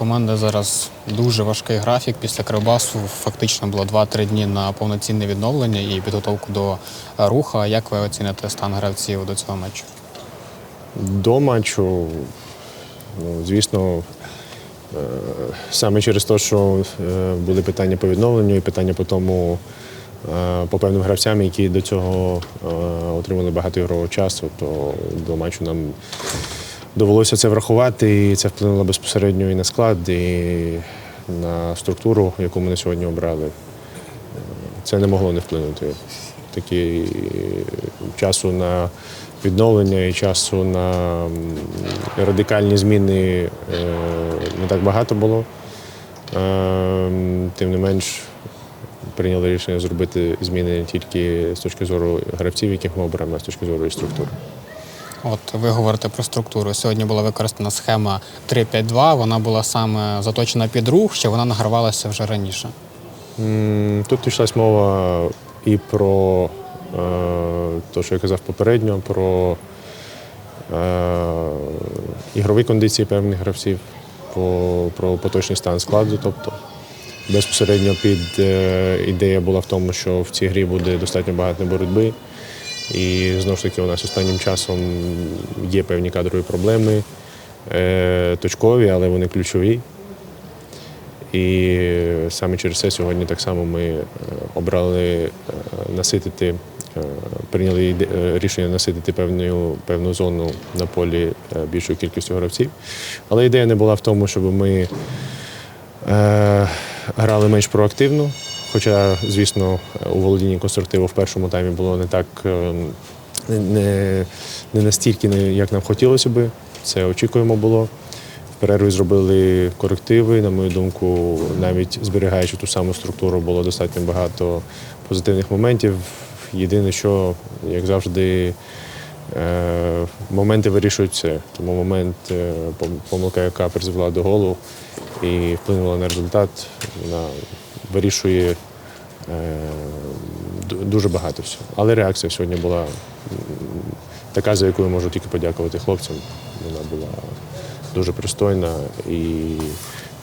команди зараз дуже важкий графік. Після Кривбасу фактично було 2-3 дні на повноцінне відновлення і підготовку до руха. Як ви оціните стан гравців до цього матчу? До матчу, ну, звісно, е, саме через те, що е, були питання по відновленню і питання по тому, е, по певним гравцям, які до цього отримали багато ігрового часу, то до матчу нам довелося це врахувати, і це вплинуло безпосередньо і на склад, і на структуру, яку ми на сьогодні обрали. Це не могло не вплинути. Такі часу на відновлення і часу на радикальні зміни е, не так багато було. Е, Тим не менш, прийняли рішення зробити зміни не тільки з точки зору гравців, яких ми оберемо, а з точки зору і структури. От ви говорите про структуру. Сьогодні була використана схема 3-5-2. Вона була саме заточена під рух, чи вона награвалася вже раніше? Тут йшлась мова і про те, що я казав попередньо, про е, ігрові кондиції певних гравців, про, про поточний стан складу. Тобто безпосередньо під е, ідея була в тому, що в цій грі буде достатньо багато боротьби. І знову ж таки, у нас останнім часом є певні кадрові проблеми, е, точкові, але вони ключові. І саме через це сьогодні так само ми е, обрали е, наситити, прийняли рішення наситити певну, певну зону на полі більшою кількістю гравців. Але ідея не була в тому, щоб ми е, грали менш проактивно. Хоча, звісно, у володінні конструктиву в першому таймі було не так е, не, не настільки, як нам хотілося би. Це очікуємо було. В перерві зробили корективи. На мою думку, навіть зберігаючи ту саму структуру, було достатньо багато позитивних моментів. Єдине, що, як завжди, моменти вирішують все. Тому момент, е, помилка, яка призвела до голу і вплинула на результат, вона вирішує е, дуже багато всього. Але реакція сьогодні була така, за якою можу тільки подякувати хлопцям. Вона була дуже пристойна і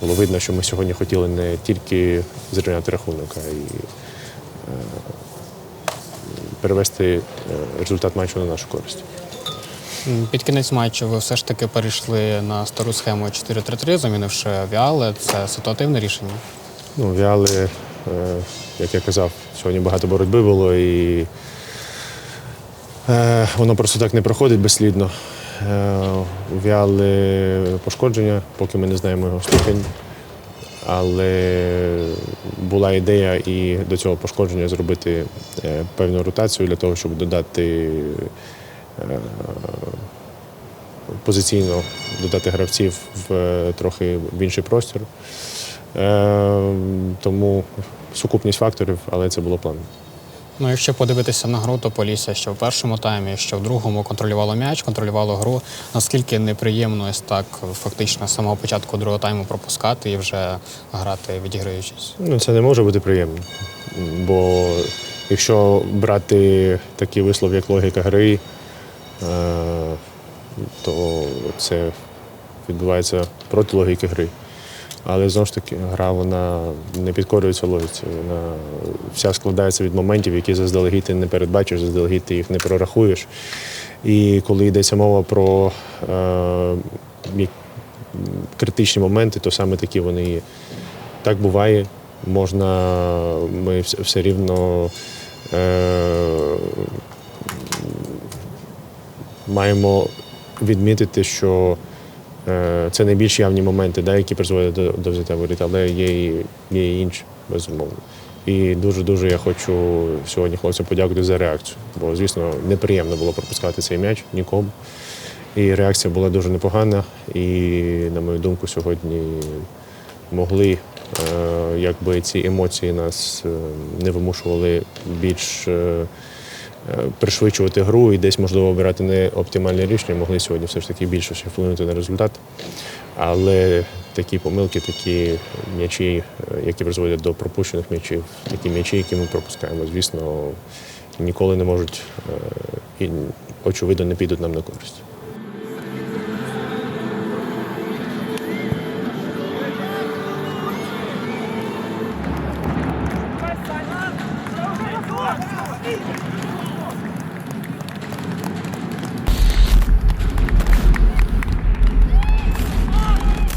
було видно, що ми сьогодні хотіли не тільки зрівняти рахунок, а й е, перевести е, результат матчу на нашу користь. Під кінець матчу ви все ж таки перейшли на стару схему 4-3-3, замінивши Віале. Це ситуативне рішення. Ну, віали, е, як я казав, сьогодні багато боротьби було і е, воно просто так не проходить безслідно. Віали пошкодження, поки ми не знаємо його ступінь. Але була ідея і до цього пошкодження зробити е, певну ротацію для того, щоб додати е, позиційно додати гравців в е, трохи в інший простір. Тому сукупність факторів, але це було план. Ну, якщо подивитися на гру, то Полісся, що в першому таймі, що в другому контролювало м'яч, контролювало гру. Наскільки неприємно ось так фактично з самого початку другого тайму пропускати і вже грати відіграючись. Ну, це не може бути приємно. Бо якщо брати такий вислов, як логіка гри, е, то це відбувається проти логіки гри. Але знову ж таки, гра вона не підкорюється логіці. Вона вся складається від моментів, які заздалегідь ти не передбачиш, заздалегідь ти їх не прорахуєш. І коли йдеться мова про е, критичні моменти, то саме такі вони є. Так буває. Можна, ми все, рівно е, маємо відмітити, що це найбільш явні моменти, да, які призводять до, до взяття воріт, але є і, є інші, безумовно. І дуже-дуже я хочу сьогодні хлопцям подякувати за реакцію. Бо, звісно, неприємно було пропускати цей м'яч нікому. І реакція була дуже непогана. І, на мою думку, сьогодні могли, е, якби ці емоції нас е, не вимушували більш е, е, пришвидшувати гру і десь, можливо, обирати не оптимальне рішення, могли сьогодні все ж таки більше ще вплинути на результат. Але такі помилки, такі м'ячі, е, які призводять до пропущених м'ячів, такі м'ячі, які ми пропускаємо, звісно, ніколи не можуть е, і очевидно не підуть нам на користь.